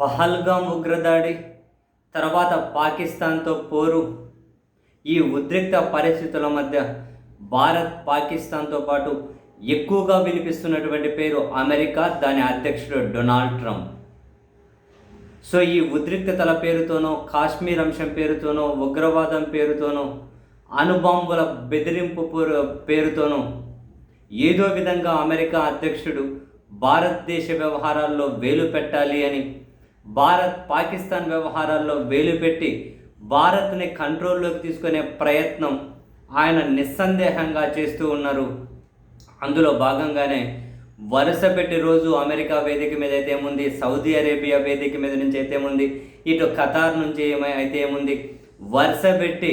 పహల్గాం ఉగ్రదాడి తర్వాత పాకిస్తాన్తో పోరు. ఈ ఉద్రిక్త పరిస్థితుల మధ్య భారత్ పాకిస్తాన్తో పాటు ఎక్కువగా వినిపిస్తున్నటువంటి పేరు అమెరికా దాని అధ్యక్షుడు డొనాల్డ్ ట్రంప్. సో ఈ ఉద్రిక్తతల పేరుతోనో కాశ్మీర్ అంశం పేరుతోనో ఉగ్రవాదం పేరుతోనో అణుబాంబుల బెదిరింపు పేరుతోనో ఏదో విధంగా అమెరికా అధ్యక్షుడు భారతదేశ వ్యవహారాల్లో వేలు పెట్టాలి అని భారత్ పాకిస్తాన్ వ్యవహారాల్లో వేలు పెట్టి భారత్ని కంట్రోల్లోకి తీసుకునే ప్రయత్నం ఆయన నిస్సందేహంగా చేస్తూ ఉన్నారు. అందులో భాగంగానే వరుస పెట్టి రోజు అమెరికా వేదిక మీద అయితే ఏముంది? సౌదీ అరేబియా వేదిక మీద నుంచి అయితే ఏముంది? ఇటు ఖతార్ నుంచి ఏమై అయితే ఏముంది? వరుస పెట్టి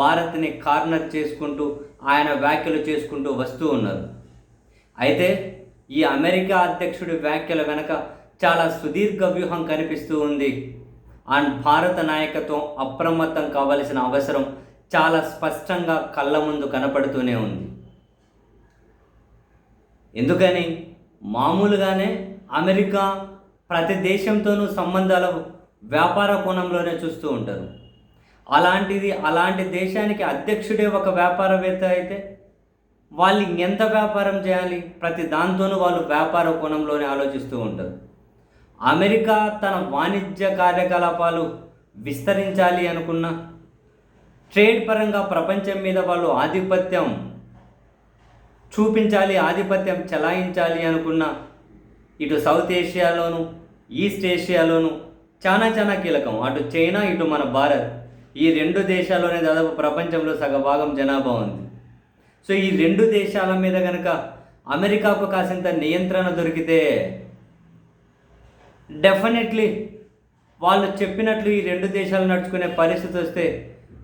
భారత్ని కార్నర్ చేసుకుంటూ ఆయన వ్యాఖ్యలు చేసుకుంటూ వస్తూ ఉన్నారు. అయితే ఈ అమెరికా అధ్యక్షుడి వ్యాఖ్యల వెనక చాలా సుదీర్ఘ వ్యూహం కనిపిస్తూ ఉంది. అండ్ భారత నాయకత్వం అప్రమత్తం కావలసిన అవసరం చాలా స్పష్టంగా కళ్ళ ముందు కనపడుతూనే ఉంది. ఎందుకని? మామూలుగానే అమెరికా ప్రతి దేశంతోనూ సంబంధాల వ్యాపార కోణంలోనే చూస్తూ ఉంటారు. అలాంటిది అలాంటి దేశానికి అధ్యక్షుడే ఒక వ్యాపారవేత్త అయితే వాళ్ళు ఎంత వ్యాపారం చేయాలి? ప్రతి దాంతోనూ వాళ్ళు వ్యాపార కోణంలోనే ఆలోచిస్తూ ఉంటారు. అమెరికా తన వాణిజ్య కార్యకలాపాలు విస్తరించాలి అనుకున్న ట్రేడ్ పరంగా ప్రపంచం మీద వాళ్ళు ఆధిపత్యం చూపించాలి ఆధిపత్యం చెలాయించాలి అనుకున్న ఇటు సౌత్ ఏషియాలోను ఈస్ట్ ఏషియాలోను చాలా చాలా కీలకం. అటు చైనా ఇటు మన భారత్. ఈ రెండు దేశాల్లోనే దాదాపు ప్రపంచంలో సగభాగం జనాభా ఉంది. సో ఈ రెండు దేశాల మీద కనుక అమెరికాకు కాసింత నియంత్రణ దొరికితే డెఫినెట్లీ వాళ్ళు చెప్పినట్లు ఈ రెండు దేశాలు నడుచుకునే పరిస్థితి వస్తే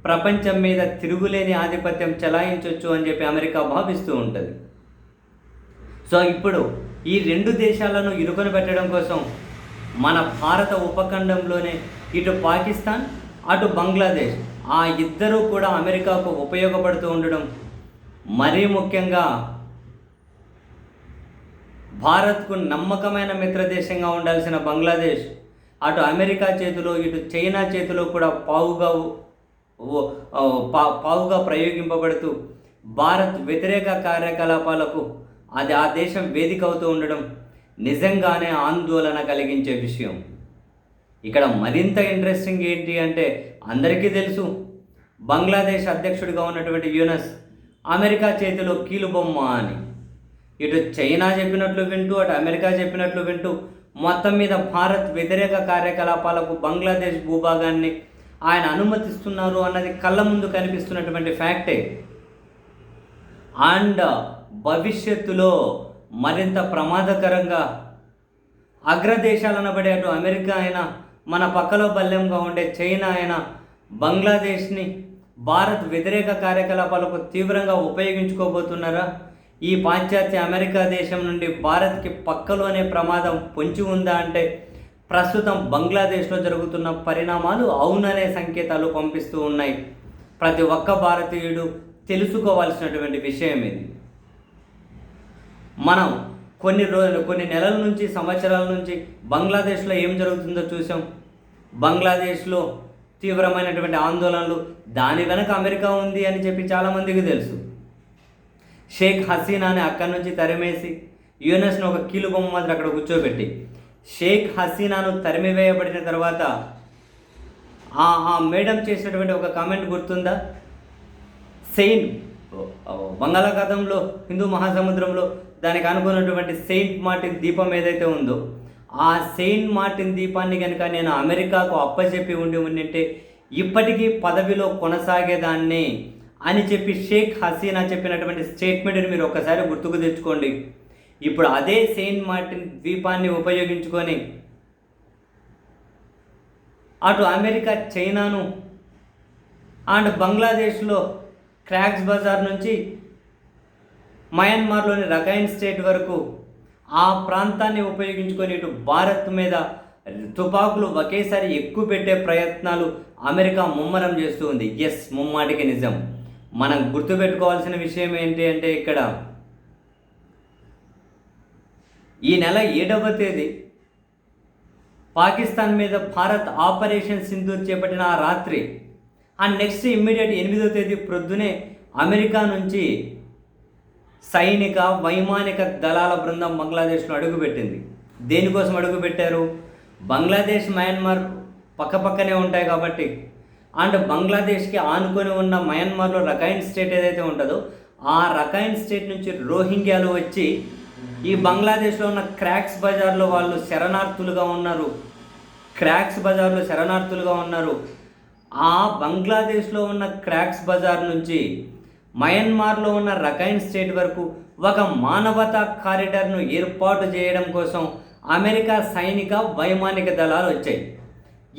ప్రపంచం మీద తిరుగులేని ఆధిపత్యం చెలాయించవచ్చు అని చెప్పి అమెరికా భావిస్తూ ఉంటుంది. సో ఇప్పుడు ఈ రెండు దేశాలను ఇరుకొని పెట్టడం కోసం మన భారత ఉపఖండంలోనే ఇటు పాకిస్తాన్ అటు బంగ్లాదేశ్ ఆ ఇద్దరూ కూడా అమెరికాకు ఉపయోగపడుతూ ఉండడం మరీ ముఖ్యంగా భారత్కు నమ్మకమైన మిత్రదేశంగా ఉండాల్సిన బంగ్లాదేశ్ అటు అమెరికా చేతిలో ఇటు చైనా చేతిలో కూడా పావుగా పా- పావుగా ప్రయోగింపబడుతూ భారత్ వ్యతిరేక కార్యకలాపాలకు అది ఆ దేశం వేదిక అవుతూ ఉండడం నిజంగానే ఆందోళన కలిగించే విషయం. ఇక్కడ మరింత ఇంట్రెస్టింగ్ ఏంటి అంటే అందరికీ తెలుసు బంగ్లాదేశ్ అధ్యక్షుడిగా ఉన్నటువంటి యూనస్ అమెరికా చేతిలో కీలుబొమ్మ అని. ఇటు చైనా చెప్పినట్లు వింటూ అటు అమెరికా చెప్పినట్లు వింటూ మొత్తం మీద భారత్ వ్యతిరేక కార్యకలాపాలకు బంగ్లాదేశ్ భూభాగాన్ని ఆయన అనుమతిస్తున్నారు అన్నది కళ్ళ ముందు కనిపిస్తున్నటువంటి ఫ్యాక్టే. అండ్ భవిష్యత్తులో మరింత ప్రమాదకరంగా అగ్రదేశాలు అనబడే అటు అమెరికా అయినా మన పక్కలో బల్యంగా ఉండే చైనా అయినా బంగ్లాదేశ్ని భారత్ వ్యతిరేక కార్యకలాపాలకు తీవ్రంగా ఉపయోగించుకోబోతున్నారా? ఈ పాశ్చాత్య అమెరికా దేశం నుండి భారత్కి పక్కలోనే ప్రమాదం పొంచి ఉందా అంటే ప్రస్తుతం బంగ్లాదేశ్లో జరుగుతున్న పరిణామాలు అవుననే సంకేతాలు పంపిస్తూ ఉన్నాయి. ప్రతి ఒక్క భారతీయుడు తెలుసుకోవాల్సినటువంటి విషయం ఇది. మనం కొన్ని రోజులు కొన్ని నెలల నుంచి సంవత్సరాల నుంచి బంగ్లాదేశ్లో ఏం జరుగుతుందో చూసాం బంగ్లాదేశ్లో తీవ్రమైనటువంటి ఆందోళనలు దాని వెనక అమెరికా ఉంది అని చెప్పి చాలామందికి తెలుసు. షేక్ హసీనాని అక్కడి నుంచి తరిమేసి యుఎన్ఎస్ను ఒక కీలు బొమ్మ మాత్రం అక్కడ కూర్చోబెట్టి షేక్ హసీనాను తరిమివేయబడిన తర్వాత ఆ ఆ మేడం చేసినటువంటి ఒక కామెంట్ గుర్తుందా? సెయింట్ బంగాళాఖాతంలో హిందూ మహాసముద్రంలో దానికి అనుకున్నటువంటి సెయింట్ మార్టిన్ దీపం ఏదైతే ఉందో ఆ సెయింట్ మార్టిన్ దీపాన్ని కనుక నేను అమెరికాకు అప్పచెప్పి ఉండి ఉండింటే ఇప్పటికీ పదవిలో కొనసాగేదాన్ని అని చెప్పి షేక్ హసీనా చెప్పినటువంటి స్టేట్మెంట్ని మీరు ఒకసారి గుర్తుకు తెచ్చుకోండి. ఇప్పుడు అదే సెయింట్ మార్టిన్ ద్వీపాన్ని ఉపయోగించుకొని అటు అమెరికా చైనాను అండ్ బంగ్లాదేశ్లో క్రాక్స్ బజార్ నుంచి మయన్మార్లోని రకైన్ స్టేట్ వరకు ఆ ప్రాంతాన్ని ఉపయోగించుకొని ఇటు భారత్ మీద తుపాకులు ఒకేసారి ఎక్కువ పెట్టే ప్రయత్నాలు అమెరికా ముమ్మరం చేస్తూ ఉంది. ఎస్ ముమ్మాటికి నిజం. మనం గుర్తుపెట్టుకోవాల్సిన విషయం ఏంటి అంటే ఇక్కడ ఈ నెల ఏడవ తేదీ పాకిస్తాన్ మీద భారత్ ఆపరేషన్ సింధూర్ చేపట్టిన ఆ రాత్రి ఆ నెక్స్ట్ ఇమ్మీడియట్ ఎనిమిదో తేదీ ప్రొద్దునే అమెరికా నుంచి సైనిక వైమానిక దళాల బృందం బంగ్లాదేశ్లో అడుగుపెట్టింది. దేనికోసం అడుగుపెట్టారు? బంగ్లాదేశ్ మయన్మార్ పక్కపక్కనే ఉంటాయి కాబట్టి అండ్ బంగ్లాదేశ్కి ఆనుకొని ఉన్న మయన్మార్లో రకైన్ స్టేట్ ఏదైతే ఉంటుందో ఆ రకైన్ స్టేట్ నుంచి రోహింగ్యాలు వచ్చి ఈ బంగ్లాదేశ్లో ఉన్న క్రాక్స్ బజార్లో వాళ్ళు శరణార్థులుగా ఉన్నారు. క్రాక్స్ బజార్లో శరణార్థులుగా ఉన్నారు. ఆ బంగ్లాదేశ్లో ఉన్న క్రాక్స్ బజార్ నుంచి మయన్మార్లో ఉన్న రకైన్ స్టేట్ వరకు ఒక మానవతా కారిడార్ను ఏర్పాటు చేయడం కోసం అమెరికా సైనిక వైమానిక దళాలు వచ్చాయి.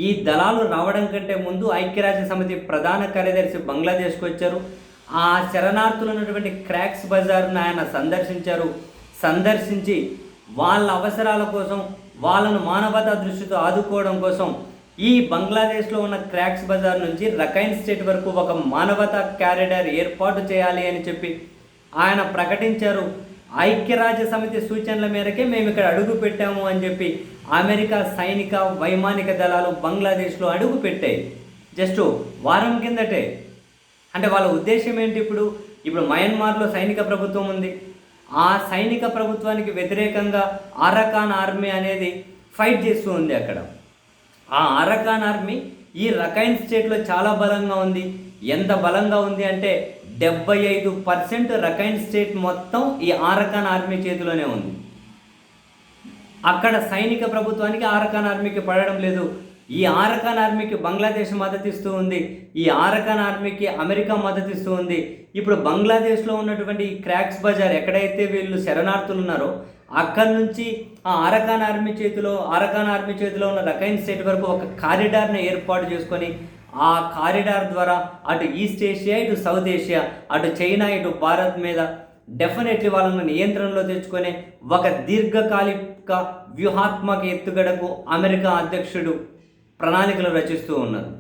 ఈ దళాలు రావడం కంటే ముందు ఐక్యరాజ్య సమితి ప్రధాన కార్యదర్శి బంగ్లాదేశ్కి వచ్చారు. ఆ శరణార్థులు ఉన్నటువంటి క్రాక్స్ బజార్ను ఆయన సందర్శించారు. సందర్శించి వాళ్ళ అవసరాల కోసం వాళ్ళను మానవతా దృష్టితో ఆదుకోవడం కోసం ఈ బంగ్లాదేశ్లో ఉన్న క్రాక్స్ బజార్ నుంచి రకైన్ స్టేట్ వరకు ఒక మానవతా క్యారిడర్ ఏర్పాటు చేయాలి అని చెప్పి ఆయన ప్రకటించారు. ఐక్యరాజ్య సమితి సూచనల మేరకే మేము ఇక్కడ అడుగు పెట్టాము అని చెప్పి అమెరికా సైనిక వైమానిక దళాలు బంగ్లాదేశ్లో అడుగు పెట్టాయి జస్ట్ వారం కిందటే. అంటే వాళ్ళ ఉద్దేశం ఏంటి ఇప్పుడు? ఇప్పుడు మయన్మార్లో సైనిక ప్రభుత్వం ఉంది. ఆ సైనిక ప్రభుత్వానికి వ్యతిరేకంగా అరకాన్ ఆర్మీ అనేది ఫైట్ చేస్తూ ఉంది అక్కడ. ఆ అరకాన్ ఆర్మీ ఈ రకైన్ స్టేట్లో చాలా బలంగా ఉంది. ఎంత బలంగా ఉంది అంటే డెబ్బై ఐదు పర్సెంట్ రకైన్ స్టేట్ మొత్తం ఈ ఆరకాన్ ఆర్మీ చేతిలోనే ఉంది. అక్కడ సైనిక ప్రభుత్వానికి ఆరకాన్ ఆర్మీకి పడడం లేదు. ఈ ఆరకాన్ ఆర్మీకి బంగ్లాదేశ్ మద్దతు ఇస్తూ ఉంది. ఈ ఆరకాన్ ఆర్మీకి అమెరికా మద్దతిస్తూ ఉంది. ఇప్పుడు బంగ్లాదేశ్లో ఉన్నటువంటి ఈ క్రాక్స్ బజార్ ఎక్కడైతే వీళ్ళు శరణార్థులు ఉన్నారో అక్కడి నుంచి ఆ అరకాన్ ఆర్మీ చేతిలో అరకాన్ ఆర్మీ చేతిలో ఉన్న రకైన్ స్టేట్ వరకు ఒక కారిడార్ని ఏర్పాటు చేసుకొని ఆ కారిడార్ ద్వారా అటు ఈస్ట్ ఏషియా ఇటు సౌత్ ఏషియా అటు చైనా ఇటు భారత్ మీద డెఫినెట్లీ వాళ్ళను నియంత్రణలో తెచ్చుకొని ఒక దీర్ఘకాలిక వ్యూహాత్మక ఎత్తుగడకు అమెరికా అధ్యక్షుడు ప్రణాళికలు రచిస్తూ ఉన్నారు.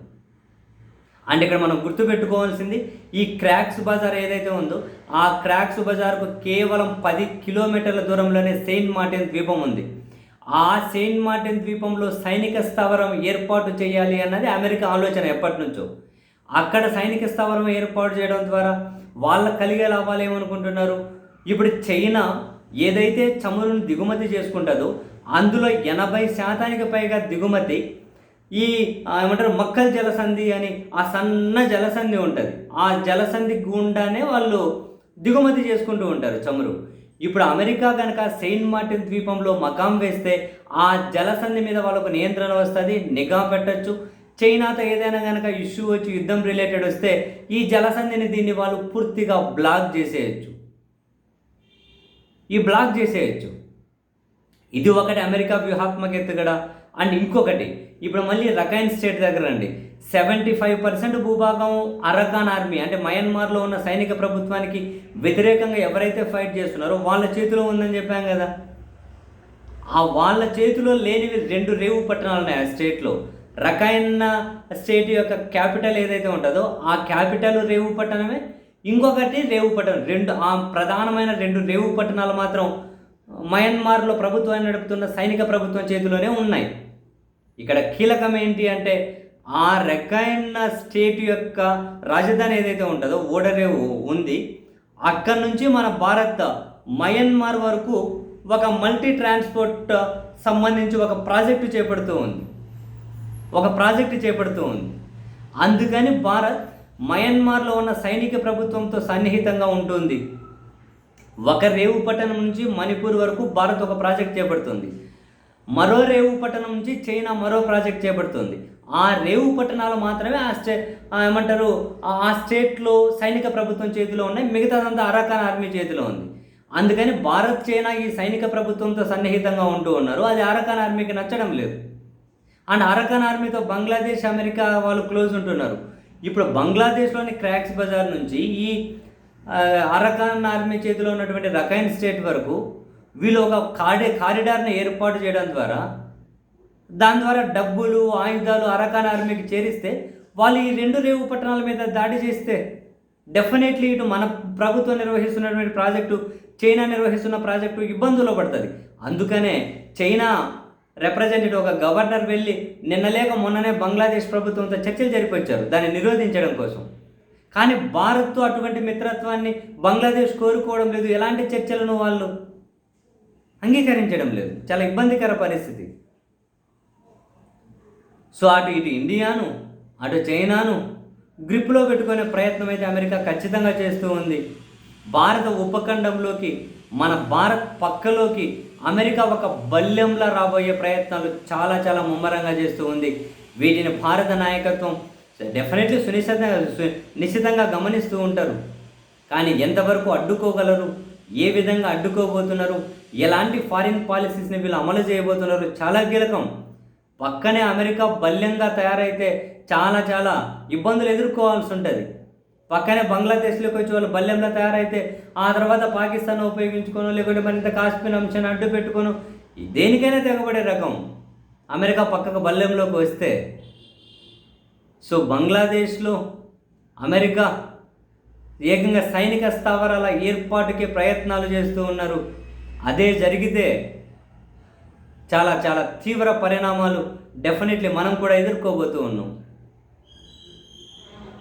అంటే ఇక్కడ మనం గుర్తుపెట్టుకోవాల్సింది ఈ క్రాక్స్ బజార్ ఏదైతే ఉందో ఆ క్రాక్స్ బజార్కు కేవలం పది కిలోమీటర్ల దూరంలోనే సెయింట్ మార్టిన్ ద్వీపం ఉంది. ఆ సెయింట్ మార్టిన్ ద్వీపంలో సైనిక స్థావరం ఏర్పాటు చేయాలి అన్నది అమెరికా ఆలోచన ఎప్పటి నుంచో. అక్కడ సైనిక స్థావరం ఏర్పాటు చేయడం ద్వారా వాళ్ళ కలిగే లాభాలు ఏమనుకుంటున్నారు? ఇప్పుడు చైనా ఏదైతే చమురును దిగుమతి చేసుకుంటుందో అందులో ఎనభై శాతానికి పైగా దిగుమతి ఈ ఏమంటారు మక్కల్ జలసంధి అని ఆ సన్న జలసంధి ఉంటుంది. ఆ జలసంధి గుండానే వాళ్ళు దిగుమతి చేసుకుంటూ ఉంటారు చమురు. ఇప్పుడు అమెరికా కనుక సెయింట్ మార్టిన్ ద్వీపంలో మకాం వేస్తే ఆ జలసంధి మీద వాళ్ళకు నియంత్రణ వస్తుంది నిఘా పెట్టచ్చు. చైనాతో ఏదైనా కనుక ఇష్యూ వచ్చి యుద్ధం రిలేటెడ్ వస్తే ఈ జలసంధిని దీన్ని వాళ్ళు పూర్తిగా బ్లాక్ చేసేయచ్చు. ఈ బ్లాక్ చేసేయచ్చు. ఇది ఒకటి అమెరికా వ్యూహాత్మక ఎత్తుగడ. అండ్ ఇంకొకటి ఇప్పుడు మళ్ళీ రకైన్ స్టేట్ దగ్గర అండి సెవెంటీ ఫైవ్ పర్సెంట్ భూభాగం అరకాన్ ఆర్మీ అంటే మయన్మార్లో ఉన్న సైనిక ప్రభుత్వానికి వ్యతిరేకంగా ఎవరైతే ఫైట్ చేస్తున్నారో వాళ్ళ చేతిలో ఉందని చెప్పాం కదా. ఆ వాళ్ళ చేతిలో లేనివి రెండు రేవు పట్టణాలు ఉన్నాయి ఆ స్టేట్లో. రకాయన్న స్టేట్ యొక్క క్యాపిటల్ ఏదైతే ఉంటుందో ఆ క్యాపిటల్ రేవు పట్టణమే. ఇంకొకటి రేవు పట్టణం. రెండు ఆ ప్రధానమైన రెండు రేవు పట్టణాలు మాత్రం మయన్మార్లో ప్రభుత్వాన్ని నడుపుతున్న సైనిక ప్రభుత్వం చేతిలోనే ఉన్నాయి. ఇక్కడ కీలకం ఏంటి అంటే ఆ రకాయన్న స్టేట్ యొక్క రాజధాని ఏదైతే ఉంటుందో ఓడరేవు ఉంది. అక్కడి నుంచి మన భారత్ మయన్మార్ వరకు ఒక మల్టీ ట్రాన్స్పోర్ట్ సంబంధించి ఒక ప్రాజెక్టు చేపడుతూ ఉంది. ఒక ప్రాజెక్టు చేపడుతూ ఉంది. అందుకని భారత్ మయన్మార్లో ఉన్న సైనిక ప్రభుత్వంతో సన్నిహితంగా ఉంటుంది. ఒక రేవు పట్టణం నుంచి మణిపూర్ వరకు భారత్ ఒక ప్రాజెక్ట్ చేపడుతుంది. మరో రేవు పట్టణం నుంచి చైనా మరో ప్రాజెక్ట్ చేపడుతుంది. ఆ రేవు పట్టణాలు మాత్రమే ఆ స్టే ఏమంటారు ఆ- స్టేట్లో సైనిక ప్రభుత్వం చేతిలో ఉన్నాయి మిగతాదంతా అరాకాన్ ఆర్మీ చేతిలో ఉంది. అందుకని భారత్ చైనా ఈ సైనిక ప్రభుత్వంతో సన్నిహితంగా ఉంటూ ఉన్నారు. అది అరాకాన్ ఆర్మీకి నచ్చడం లేదు. అండ్ అరకన్ ఆర్మీతో బంగ్లాదేశ్ అమెరికా వాళ్ళు క్లోజ్ ఉంటున్నారు. ఇప్పుడు బంగ్లాదేశ్లోని క్రాక్స్ బజార్ నుంచి ఈ అరకాన్ ఆర్మీ చేతిలో ఉన్నటువంటి రకైన్ స్టేట్ వరకు వీళ్ళు ఒక కాడే కారిడార్ని ఏర్పాటు చేయడం ద్వారా దాని ద్వారా డబ్బులు ఆయుధాలు అరకాన్ ఆర్మీకి చేరిస్తే వాళ్ళు ఈ రెండు రేవు పట్టణాల మీద దాడి చేస్తే డెఫినెట్లీ ఇటు మన ప్రభుత్వం నిర్వహిస్తున్నటువంటి ప్రాజెక్టు చైనా నిర్వహిస్తున్న ప్రాజెక్టు ఇబ్బందుల్లో పడుతుంది. అందుకనే చైనా రిప్రజెంటేటివ్ ఒక గవర్నర్ వెళ్ళి నిన్న లేక మొన్ననే బంగ్లాదేశ్ ప్రభుత్వంతో చర్చలు జరిపొచ్చారు. దాన్ని నిరోధించడం కోసం. కానీ భారత్తో అటువంటి మిత్రత్వాన్ని బంగ్లాదేశ్ కోరుకోవడం లేదు. ఎలాంటి చర్చలను వాళ్ళు అంగీకరించడం లేదు. చాలా ఇబ్బందికర పరిస్థితి. సో అటు ఇటు ఇండియాను అటు చైనాను గ్రిప్లో పెట్టుకునే ప్రయత్నం అయితే అమెరికా ఖచ్చితంగా చేస్తూ ఉంది. భారత ఉపఖండంలోకి మన భారత్ పక్కలోకి అమెరికా ఒక బల్యంలా రాబోయే ప్రయత్నాలు చాలా చాలా ముమ్మరంగా చేస్తూ ఉంది. వీటిని భారత నాయకత్వం డెఫినెట్లీ సునిశ్చితంగా నిశ్చితంగా గమనిస్తూ ఉంటారు. కానీ ఎంతవరకు అడ్డుకోగలరు? ఏ విధంగా అడ్డుకోబోతున్నారు? ఎలాంటి ఫారిన్ పాలసీస్ని వీళ్ళు అమలు చేయబోతున్నారు? చాలా కీలకం. పక్కనే అమెరికా బల్యంగా తయారైతే చాలా చాలా ఇబ్బందులు ఎదుర్కోవాల్సి ఉంటుంది. పక్కనే బంగ్లాదేశ్లోకి వచ్చి వాళ్ళు బల్లెంలో తయారైతే ఆ తర్వాత పాకిస్తాన్ ఉపయోగించుకోను లేకుంటే మరింత కాశ్మీర్ అంశాన్ని అడ్డు పెట్టుకోను. దేనికైనా తెగబడే రకం. అమెరికా పక్కకు బల్లెంలోకి వస్తే సో బంగ్లాదేశ్లో అమెరికా ఏకంగా సైనిక స్థావరాల ఏర్పాటుకి ప్రయత్నాలు చేస్తూ ఉన్నారు. అదే జరిగితే చాలా చాలా తీవ్ర పరిణామాలు డెఫినెట్లీ మనం కూడా ఎదుర్కోబోతూ ఉన్నాం.